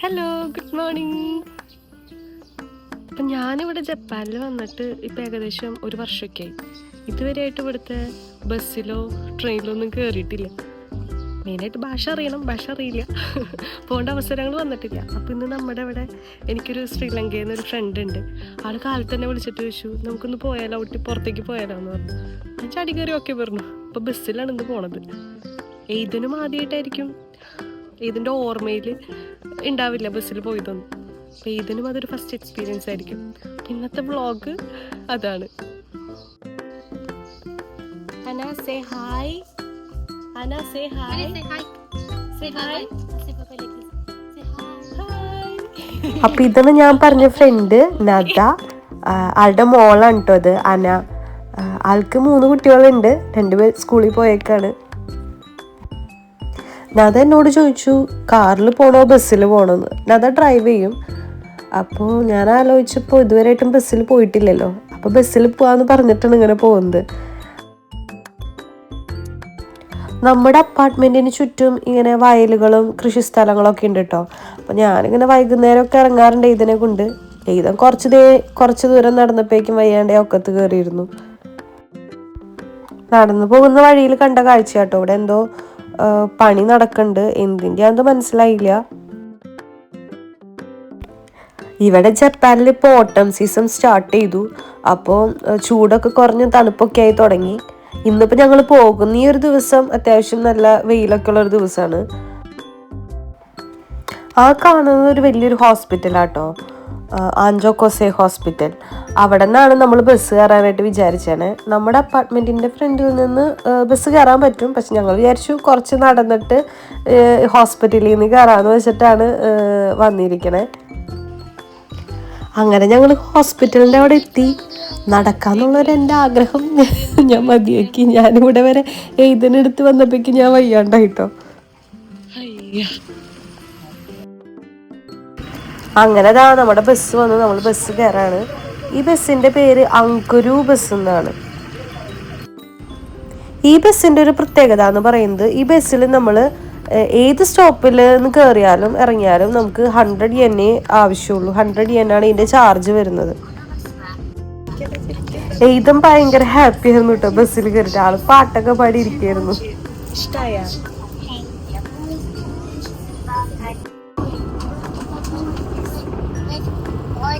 Hello good morning അപ്പം ഞാനിവിടെ ജപ്പാനിൽ വന്നിട്ട് ഇപ്പം ഏകദേശം ഒരു വർഷമൊക്കെ ആയി. ഇതുവരെയായിട്ട് ഇവിടുത്തെ ബസ്സിലോ ട്രെയിനിലോ ഒന്നും കയറിയിട്ടില്ല മെയിനായിട്ട് ഭാഷ അറിയണം ഭാഷ അറിയില്ല. പോകേണ്ട അവസരങ്ങൾ വന്നിട്ടില്ല. അപ്പം ഇന്ന് നമ്മുടെ ഇവിടെ എനിക്കൊരു ശ്രീലങ്കയിൽ നിന്ന് ഒരു ഫ്രണ്ട് ഉണ്ട്. ആൾ കാലത്ത് തന്നെ വിളിച്ചിട്ട് ചോദിച്ചു നമുക്കൊന്ന് പോയാലോ? ഊട്ടി പുറത്തേക്ക് പോയാലോ എന്ന് പറഞ്ഞു. ഞാൻ ചാടി കയറി ഓക്കെ പറഞ്ഞു. അപ്പോൾ ബസ്സിലാണ് ഇന്ന് പോണത്. ഏതിനും ആദ്യമായിട്ടായിരിക്കും. ഇതിന്റെ ഓർമ്മയിൽ ഉണ്ടാവില്ല ബസ്സിൽ പോയതൊന്നും. അപ്പം ഇതിനും അതൊരു ഫസ്റ്റ് എക്സ്പീരിയൻസ് ആയിരിക്കും. ഇന്നത്തെ വ്ളോഗ് അതാണ്. അന സേ ഹായ് അന say hi say hi hi അപ്പൊ ഇതാണ് ഞാൻ പറഞ്ഞ ഫ്രണ്ട് നദ. ആളുടെ മോളാണ് കേട്ടോ അത് അന. ആൾക്ക് മൂന്ന് കുട്ടികളുണ്ട്. രണ്ടുപേർ സ്കൂളിൽ പോയേക്കാണ്. നദ എന്നോട് ചോദിച്ചു കാറിൽ പോണോ? ബസ്സിൽ പോണോന്ന്? നദ ഡ്രൈവ് ചെയ്യും. അപ്പോൾ ഞാൻ ആലോചിച്ചപ്പോൾ ഇതുവരെയായിട്ടും ബസ്സിൽ പോയിട്ടില്ലല്ലോ. അപ്പോൾ ബസ്സിൽ പോവാന്ന് പറഞ്ഞിട്ടാണ് ഇങ്ങനെ പോകുന്നത്. നമ്മുടെ അപ്പാർട്ട്മെന്റിന് ചുറ്റും ഇങ്ങനെ വയലുകളും കൃഷിസ്ഥലങ്ങളൊക്കെ ഉണ്ട് കേട്ടോ അപ്പോൾ ഞാനിങ്ങനെ വൈകുന്നേരമൊക്കെ ഇറങ്ങാറുണ്ട് ഇതിനെ കൊണ്ട്. ഈതം കുറച്ച് ദേ കുറച്ച് ദൂരം നടന്നപ്പോഴേക്കും വയ്യാണ്ട് ഒക്കത്ത് കയറിയിരുന്നു. നടന്നു പോകുന്ന വഴിയിൽ കണ്ട കാഴ്ച കേട്ടോ ഇവിടെ എന്തോ പണി നടക്കുന്നുണ്ട് എന്തിന്റെയാണെന്ന് മനസ്സിലായില്ല. ഇവിടെ ജപ്പാനിൽ ഇപ്പോൾ ഓട്ടം സീസൺ സ്റ്റാർട്ട് ചെയ്തു. അപ്പോൾ ചൂടൊക്കെ കുറഞ്ഞ് തണുപ്പൊക്കെ ആയി തുടങ്ങി. ഇന്നിപ്പോൾ ഞങ്ങൾ പോകുന്ന ഈ ഒരു ദിവസം അത്യാവശ്യം നല്ല വെയിലൊക്കെ ഉള്ള ഒരു ദിവസമാണ്. ആ കാണുന്നത് ഒരു വലിയൊരു ഹോസ്പിറ്റലാട്ടോ ആൻജോ കൊസെ ഹോസ്പിറ്റൽ. അവിടെ നിന്നാണ് നമ്മൾ ബസ് കയറാനായിട്ട് വിചാരിച്ചത് നമ്മുടെ അപ്പാർട്ട്മെന്റിന്റെ ഫ്രണ്ടിൽ നിന്ന് ബസ് കയറാൻ പറ്റും. പക്ഷെ ഞങ്ങൾ വിചാരിച്ചു കുറച്ച് നടന്നിട്ട് ഹോസ്പിറ്റലിൽ നിന്ന് കയറാമെന്ന് വെച്ചിട്ടാണ് വന്നിരിക്കണേ. അങ്ങനെ ഞങ്ങൾ ഹോസ്പിറ്റലിന്റെ അവിടെ എത്തി. നടക്കാന്നുള്ളൊരു എന്റെ ആഗ്രഹം ഞാൻ മതിയാക്കി. ഞാനിവിടെ വരെ എഴുതിനെടുത്ത് വന്നപ്പോഴേക്കും ഞാൻ വയ്യാണ്ടായിട്ടോ. അങ്ങനെ അതാ നമ്മുടെ ബസ് വന്നു. നമ്മൾ ബസ് കയറാണ് ഈ ബസ്സിന്റെ പേര് അങ്കുരു ബസ് എന്നാണ്. ഈ ബസ്സിന്റെ ഒരു പ്രത്യേകത എന്ന് പറയുന്നത് ഈ ബസ്സിൽ നമ്മൾ ഏത് സ്റ്റോപ്പിൽ നിന്ന് കയറിയാലും ഇറങ്ങിയാലും നമുക്ക് ഹൺഡ്രഡ് എന്നെ ആവശ്യമുള്ളൂ. ഹൺഡ്രഡ് ആണ് ഇതിന്റെ ചാർജ് വരുന്നത്. ഏതും ഭയങ്കര ഹാപ്പി ആയിരുന്നു കേട്ടോ ബസ്സിൽ കയറിയിട്ട് ആൾ പാട്ടൊക്കെ പാടി ഇരിക്കായിരുന്നു ഇഷ്ടായ?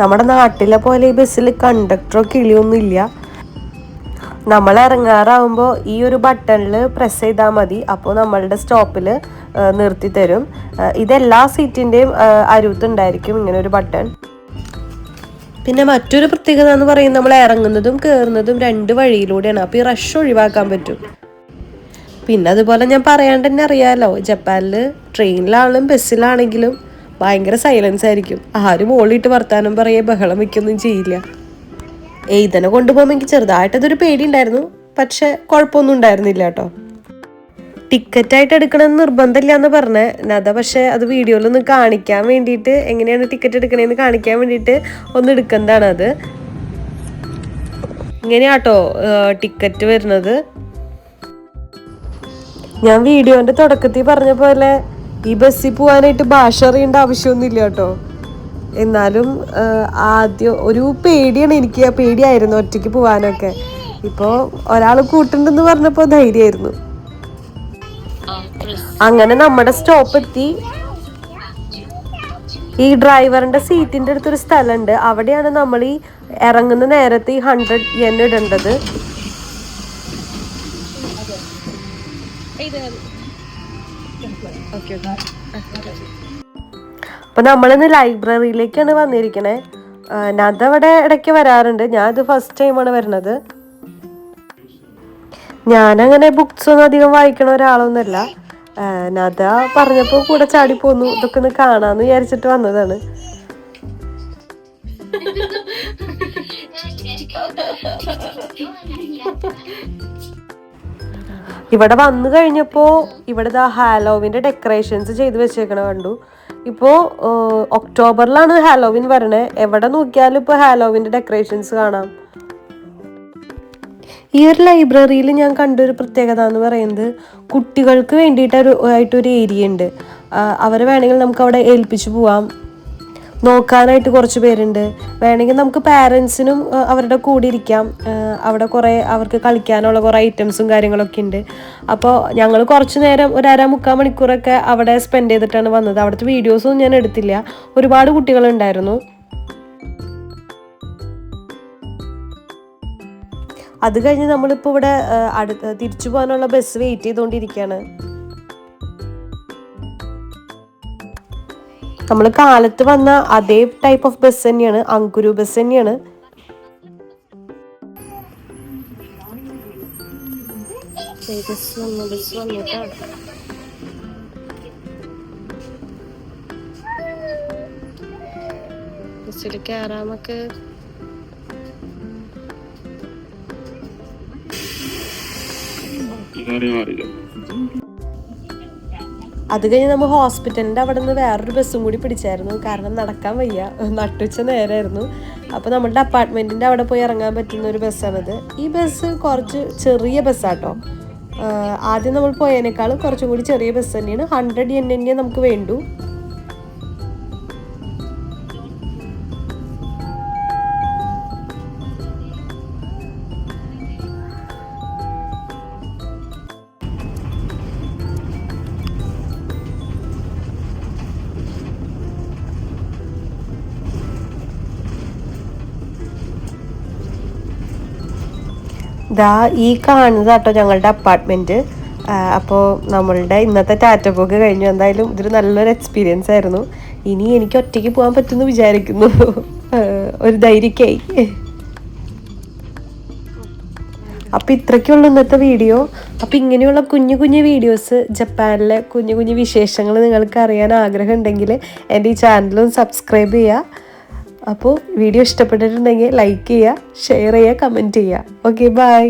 നമ്മുടെ നാട്ടിലെ പോലെ ഈ ബസ്സിൽ കണ്ടക്ടറോ കിളിയൊന്നും ഇല്ല നമ്മൾ ഇറങ്ങാറാവുമ്പോൾ ഈ ഒരു ബട്ടണിൽ പ്രസ് ചെയ്താൽ മതി. അപ്പോൾ നമ്മളുടെ സ്റ്റോപ്പിൽ നിർത്തി തരും. ഇതെല്ലാ സീറ്റിന്റെയും അരുത്തുണ്ടായിരിക്കും ഇങ്ങനെ ഒരു ബട്ടൺ പിന്നെ മറ്റൊരു പ്രത്യേകത എന്ന് പറയുന്നത് നമ്മൾ ഇറങ്ങുന്നതും കയറുന്നതും രണ്ട് വഴിയിലൂടെയാണ്. അപ്പോൾ ഈ റഷ് ഒഴിവാക്കാൻ പറ്റും. പിന്നെ അതുപോലെ ഞാൻ പറയാണ്ട് തന്നെ അറിയാമല്ലോ ജപ്പാനിൽ ട്രെയിനിലാണെങ്കിലും ബസ്സിലാണെങ്കിലും ഭയങ്കര സൈലൻസ് ആയിരിക്കും. ആരും ഓളിയിട്ട് വർത്താനം പറയേ ബഹളം വയ്ക്കൊന്നും ചെയ്യില്ല. എയ്തനെ കൊണ്ടുപോകുമ്പോൾ എനിക്ക് ചെറുതായിട്ടതൊരു പേടി ഉണ്ടായിരുന്നു പക്ഷെ കുഴപ്പമൊന്നും ഉണ്ടായിരുന്നില്ല കേട്ടോ. ടിക്കറ്റ് ആയിട്ട് എടുക്കണമെന്ന് നിർബന്ധമില്ല എന്ന് പറഞ്ഞേ നദ പക്ഷെ അത് വീഡിയോയിലൊന്ന് കാണിക്കാൻ വേണ്ടിയിട്ട് എങ്ങനെയാണ് ടിക്കറ്റ് എടുക്കണേന്ന് കാണിക്കാൻ വേണ്ടിയിട്ട് ഒന്ന് എടുക്കുന്നതാണ് അത്. ഇങ്ങനെയാട്ടോ ടിക്കറ്റ് വരുന്നത്. ഞാൻ വീഡിയോന്റെ തുടക്കത്തിൽ പറഞ്ഞ പോലെ ഈ ബസ്സിൽ പോകാനായിട്ട് ഭാഷ അറിയേണ്ട ആവശ്യമൊന്നുമില്ല കേട്ടോ. എന്നാലും ആദ്യം ഒരു പേടിയാണ് എനിക്ക് ആ പേടിയായിരുന്നു ഒറ്റയ്ക്ക് പോകാനൊക്കെ ഇപ്പോൾ ഒരാൾ കൂട്ടുണ്ടെന്ന് പറഞ്ഞപ്പോൾ ധൈര്യമായിരുന്നു. അങ്ങനെ നമ്മുടെ സ്റ്റോപ്പ് എത്തി. ഈ ഡ്രൈവറിന്റെ സീറ്റിന്റെ അടുത്തൊരു സ്ഥലമുണ്ട്. അവിടെയാണ് നമ്മൾ ഈ ഇറങ്ങുന്ന നേരത്തെ ഈ ഹൺഡ്രഡ് എൻ ഇടേണ്ടത്. അപ്പൊ നമ്മളിന്ന് ലൈബ്രറിയിലേക്കാണ് വന്നിരിക്കണേ. നദ അവിടെ ഇടയ്ക്ക് വരാറുണ്ട്. ഞാൻ ഇത് ഫസ്റ്റ് ടൈമാണ് വരുന്നത്. ഞാനങ്ങനെ ബുക്സ് ഒന്നും അധികം വായിക്കണ ഒരാളൊന്നുമല്ല. നദ പറഞ്ഞപ്പോൾ കൂടെ ചാടി പോന്നു. ഇതൊക്കെ ഒന്ന് കാണാന്ന് വിചാരിച്ചിട്ട് വന്നതാണ്. ഇവിടെ വന്നു കഴിഞ്ഞപ്പോൾ ഇവിടെ ദാ ഹാലോവിന്റെ ഡെക്കറേഷൻസ് ചെയ്ത് വെച്ചേക്കണ കണ്ടു. ഇപ്പോൾ ഒക്ടോബറിലാണ് ഹാലോവിൻ വരണേ. എവിടെ നോക്കിയാലും ഇപ്പോൾ ഹാലോവിന്റെ ഡെക്കറേഷൻസ് കാണാം. ഈ ഒരു ലൈബ്രറിയിൽ ഞാൻ കണ്ടൊരു പ്രത്യേകത എന്ന് പറയുന്നത് കുട്ടികൾക്ക് വേണ്ടിയിട്ട് ഒരു ആയിട്ടൊരു ഏരിയ ഉണ്ട്. അവരെ വേണമെങ്കിൽ നമുക്ക് അവിടെ ഏൽപ്പിച്ചു പോവാം. നോക്കാനായിട്ട് കുറച്ച് പേരുണ്ട്. വേണമെങ്കിൽ നമുക്ക് പാരൻസിനും അവരുടെ കൂടെ ഇരിക്കാം. അവിടെ കുറേ അവർക്ക് കളിക്കാനുള്ള കുറേ ഐറ്റംസും കാര്യങ്ങളൊക്കെ ഉണ്ട്. അപ്പോൾ ഞങ്ങൾ കുറച്ച് നേരം ഒരു അര മുക്കാൽ മണിക്കൂറൊക്കെ അവിടെ സ്പെൻഡ് ചെയ്തിട്ടാണ് വന്നത്. അവിടുത്തെ വീഡിയോസൊന്നും ഞാൻ എടുത്തില്ല. ഒരുപാട് കുട്ടികളുണ്ടായിരുന്നു. അത് കഴിഞ്ഞ് നമ്മളിപ്പോൾ ഇവിടെ അടുത്ത് തിരിച്ചു പോകാനുള്ള ബസ് വെയിറ്റ് ചെയ്തുകൊണ്ടിരിക്കുകയാണ് നമ്മൾ കാലത്ത് വന്ന അതേ ടൈപ്പ് ഓഫ് ബസ് തന്നെയാണ്. അങ്കുരു ബസ് തന്നെയാണ്. ബസ് വന്നു ബസ് ബസ്സിൽ കയറാമൊക്കെ അത് കഴിഞ്ഞ് നമ്മൾ ഹോസ്പിറ്റലിന്റെ അവിടെ നിന്ന് വേറൊരു ബസ്സും കൂടി പിടിച്ചായിരുന്നു. കാരണം നടക്കാൻ വയ്യ. നട്ടുച്ച നേരമായിരുന്നു അപ്പോൾ നമ്മളുടെ അപ്പാർട്ട്മെന്റിന്റെ അവിടെ പോയി ഇറങ്ങാൻ പറ്റുന്ന ഒരു ബസ്സാണത് ഈ ബസ് കുറച്ച് ചെറിയ ബസ്സാട്ടോ. ആദ്യം നമ്മൾ പോയതിനേക്കാളും കുറച്ചും കൂടി ചെറിയ ബസ് തന്നെയാണ്. ഹൺഡ്രഡ് എൻ തന്നെ നമുക്ക് വേണ്ടു. ദാ ഈ കാണുന്നത് കേട്ടോ ഞങ്ങളുടെ അപ്പാർട്ട്മെന്റ് അപ്പോൾ നമ്മളുടെ ഇന്നത്തെ ടാറ്റ പോക്ക് കഴിഞ്ഞു. എന്തായാലും ഇതൊരു നല്ലൊരു എക്സ്പീരിയൻസ് ആയിരുന്നു. ഇനി എനിക്ക് ഒറ്റയ്ക്ക് പോകാൻ പറ്റുമെന്ന് വിചാരിക്കുന്നു. ഒരു ധൈര്യക്കായി. അപ്പോൾ ഇത്രയ്ക്കുള്ള ഇന്നത്തെ വീഡിയോ അപ്പോൾ ഇങ്ങനെയുള്ള കുഞ്ഞു കുഞ്ഞു വീഡിയോസ് ജപ്പാനിലെ കുഞ്ഞു കുഞ്ഞു വിശേഷങ്ങൾ നിങ്ങൾക്ക് അറിയാൻ ആഗ്രഹമുണ്ടെങ്കിൽ എന്റെ ഈ ചാനലും സബ്സ്ക്രൈബ് ചെയ്യുക. അപ്പോൾ വീഡിയോ ഇഷ്ടപ്പെട്ടിട്ടുണ്ടെങ്കിൽ ലൈക്ക് ചെയ്യുക ഷെയർ ചെയ്യുക കമന്റ് ചെയ്യുക. Okay bye